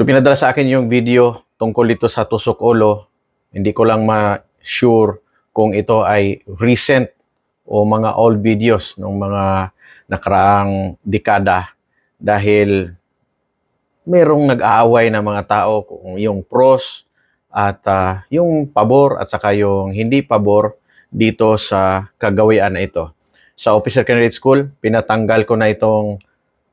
So pinadala sa akin yung video tungkol dito sa tusok ulo. Hindi ko lang ma-sure kung ito ay recent o mga old videos ng mga nakaraang dekada dahil merong nag-aaway na mga tao kung yung pros at ah, yung pabor at saka yung hindi pabor dito sa kagawian na ito. Sa Officer Candidate School, pinatanggal ko na itong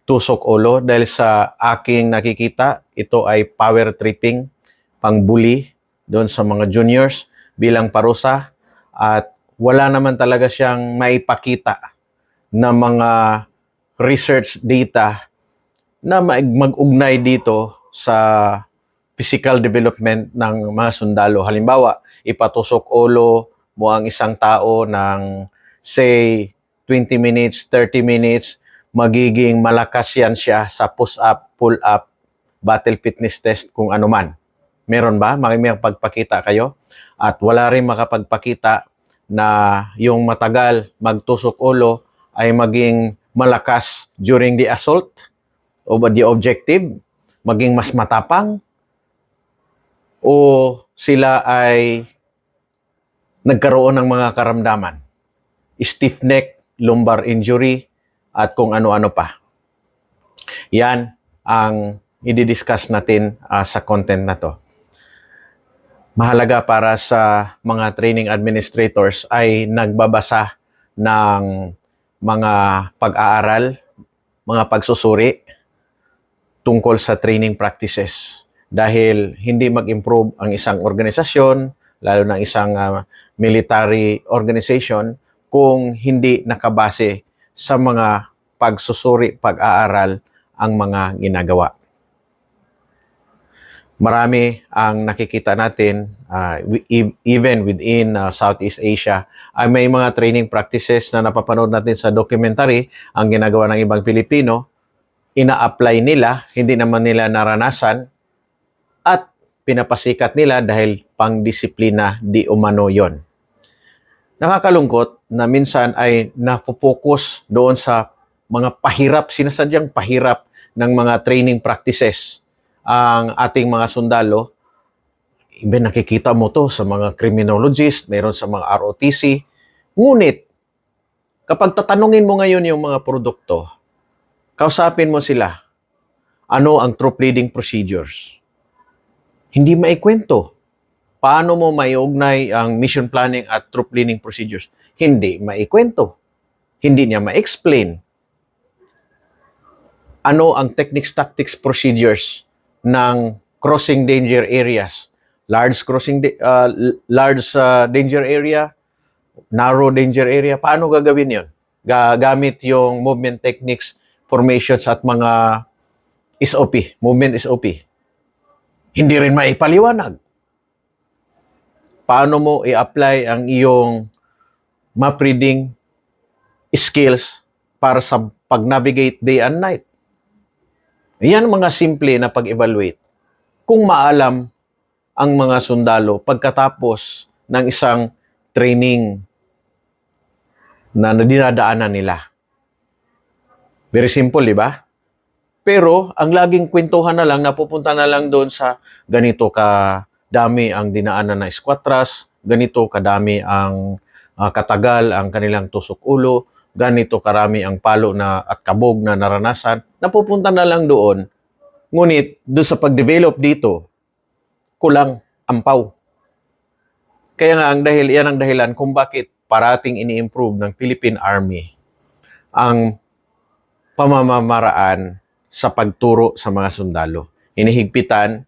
tusok ulo dahil sa aking nakikita, ito ay power tripping, pangbuli doon sa mga juniors bilang parusa at wala naman talaga siyang maipakita na mga research data na mag- mag-ugnay dito sa physical development ng mga sundalo. Halimbawa, ipatusok ulo mo ang isang tao ng say 20 minutes, 30 minutes, magiging malakas yan siya sa push-up, pull-up, battle fitness test, kung ano man. Meron ba? May may pagpakita kayo? At wala rin makapagpakita na yung matagal magtusok ulo ay maging malakas during the assault o the objective, maging mas matapang, o sila ay nagkaroon ng mga karamdaman. Stiff neck, lumbar injury, at kung ano-ano pa. Yan ang i-discuss natin ah, sa content na to. Mahalaga para sa mga training administrators ay nagbabasa ng mga pag-aaral, mga pagsusuri tungkol sa training practices. Dahil hindi mag-improve ang isang organisasyon, lalo na isang ah, military organization, kung hindi nakabase sa mga pagsusuri, pag-aaral ang mga ginagawa. Marami ang nakikita natin, ah, e- even within ah, Southeast Asia, ay may mga training practices na napapanood natin sa documentary, ang ginagawa ng ibang Pilipino, ina-apply nila, hindi naman nila naranasan, at pinapasikat nila dahil pang-disiplina di umano yon. Nakakalungkot na minsan ay napopokus doon sa mga pahirap, sinasadyang pahirap ng mga training practices ang ating mga sundalo. Even nakikita mo to sa mga criminologist, meron sa mga ROTC. Ngunit, kapag tatanungin mo ngayon yung mga produkto, kausapin mo sila, ano ang troop leading procedures? Hindi maikwento. Paano mo maiugnay ang mission planning at troop leading procedures? Hindi maikwento. Hindi niya ma-explain ano ang techniques, tactics, procedures ng crossing danger areas. Large crossing, uh, large uh, danger area, narrow danger area. Paano gagawin yon? Gagamit yung movement techniques, formations at mga SOP, movement SOP. Hindi rin maipaliwanag. Paano mo i-apply ang iyong map reading skills para sa pag-navigate day and night? Yan mga simple na pag-evaluate. Kung maalam ang mga sundalo pagkatapos ng isang training na dinadaanan nila. Very simple, di ba? Pero ang laging kwentuhan na lang, napupunta na lang doon sa ganito ka dami ang dinaanan na squatras, ganito kadami ang ah, katagal ang kanilang tusok ulo, ganito karami ang palo na at kabog na naranasan, napupunta na lang doon. Ngunit doon sa pag-develop dito, kulang ampaw. Kaya nga ang dahil yan ang dahilan kung bakit parating ini-improve ng Philippine Army ang pamamamaraan sa pagturo sa mga sundalo. Inihigpitan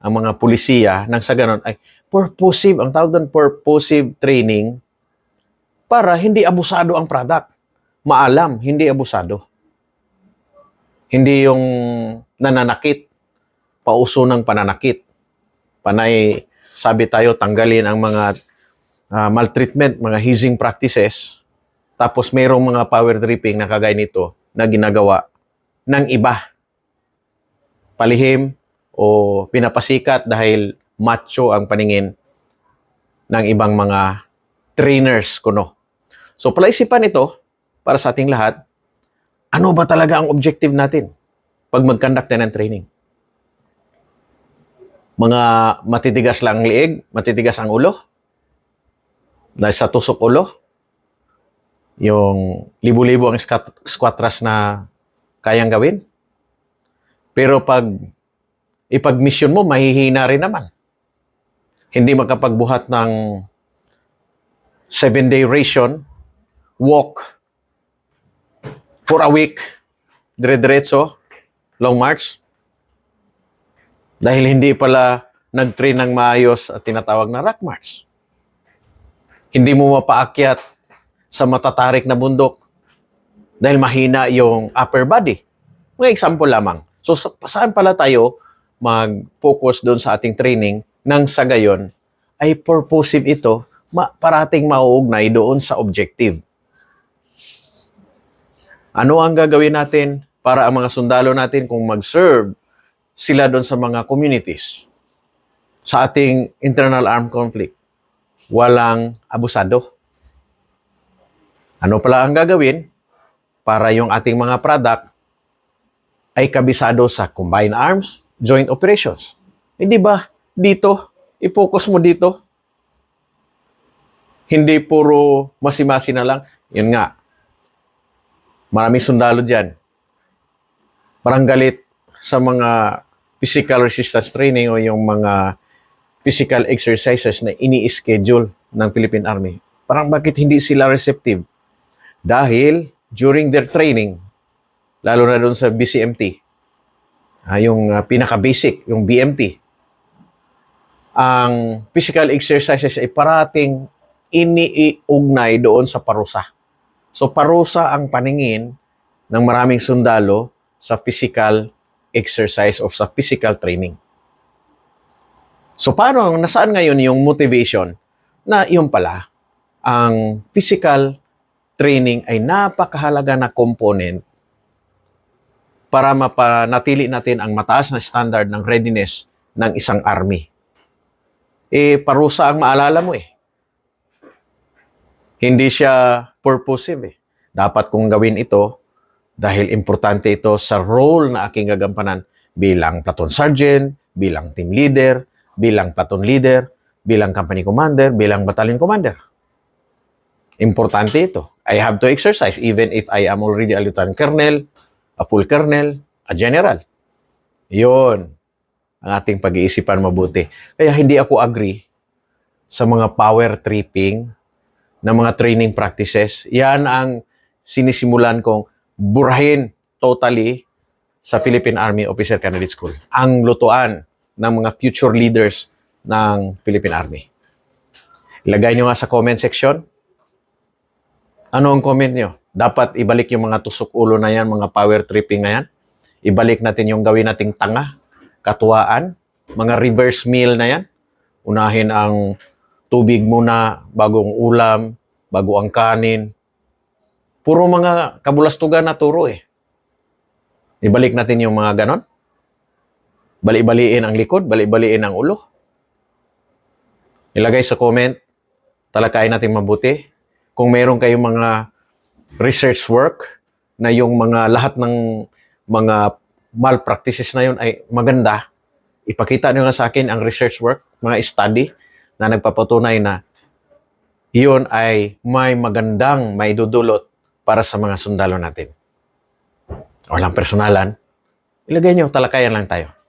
ang mga pulisiya nang sa ganon ay purposive, ang tawag doon purposive training para hindi abusado ang product. Maalam, hindi abusado. Hindi yung nananakit, pauso ng pananakit. Panay, sabi tayo, tanggalin ang mga ah, maltreatment, mga hazing practices, tapos mayroong mga power tripping na kagaya nito na ginagawa ng iba. Palihim o pinapasikat dahil macho ang paningin ng ibang mga trainers kuno. So palaisipan ito para sa ating lahat, ano ba talaga ang objective natin pag mag-conduct ng training? mga matitigas lang ang liig, matitigas ang ulo. Dahil sa tusok ulo, yung libo-libo ang squat, squat thrust na kayang gawin. Pero pag ipag-mission mo, mahihina rin naman. Hindi makapagbuhat ng seven-day ration, walk for a week, dire-diretso, long march, dahil hindi pala nag-train ng maayos at tinatawag na rock march. Hindi mo mapaakyat sa matatarik na bundok dahil mahina yung upper body. Mga example lamang. So sa, saan pala tayo mag-focus doon sa ating training nang sa gayon ay purposive ito ma- parating mauugnay doon sa objective. Ano ang gagawin natin para ang mga sundalo natin kung mag-serve sila doon sa mga communities sa ating internal armed conflict? Walang abusado. Ano pala ang gagawin para yung ating mga product ay kabisado sa combined arms, joint operations? Hindi ba dito, i-focus mo dito? Hindi puro masi-masi na lang. Yun nga, maraming sundalo dyan. Parang galit sa mga physical resistance training o yung mga physical exercises na ini-schedule ng Philippine Army. Parang bakit hindi sila receptive? Dahil during their training, lalo na doon sa BCMT, ah, yung ah, pinaka-basic, yung BMT, ang physical exercises ay parating iniiugnay doon sa parusa. So parusa ang paningin ng maraming sundalo sa physical exercise of sa physical training. So paano, nasaan ngayon yung motivation na yung pala, ang physical training ay napakahalaga na component para mapanatili natin ang mataas na standard ng readiness ng isang army. Eh, parusa ang maalala mo eh. Hindi siya purposive eh. Dapat kong gawin ito dahil importante ito sa role na aking gagampanan bilang platoon sergeant, bilang team leader, bilang platoon leader, bilang company commander, bilang battalion commander. Importante ito. I have to exercise even if I am already a lieutenant colonel, a full colonel, a general. Yon ang ating pag-iisipan mabuti. Kaya hindi ako agree sa mga power tripping na mga training practices. Yan ang sinisimulan kong burahin totally sa Philippine Army Officer Candidate School. Ang lutuan ng mga future leaders ng Philippine Army. Ilagay nyo nga sa comment section. Ano ang comment nyo? Dapat ibalik yung mga tusok ulo na yan, mga power tripping na yan. Ibalik natin yung gawin nating tanga, katuwaan, mga reverse meal na yan. Unahin ang tubig muna, bagong ulam, bago ang kanin. Puro mga kabulastugan na turo eh. Ibalik natin yung mga ganon. Bali-baliin ang likod, bali-baliin ang ulo. Ilagay sa comment, talakayin natin mabuti. Kung meron kayong mga research work na yung mga lahat ng mga malpractices na yun ay maganda, ipakita nyo nga sa akin ang research work, mga study na nagpapatunay na iyon ay may magandang may dudulot para sa mga sundalo natin. Walang personalan. Ilagay nyo, talakayan lang tayo.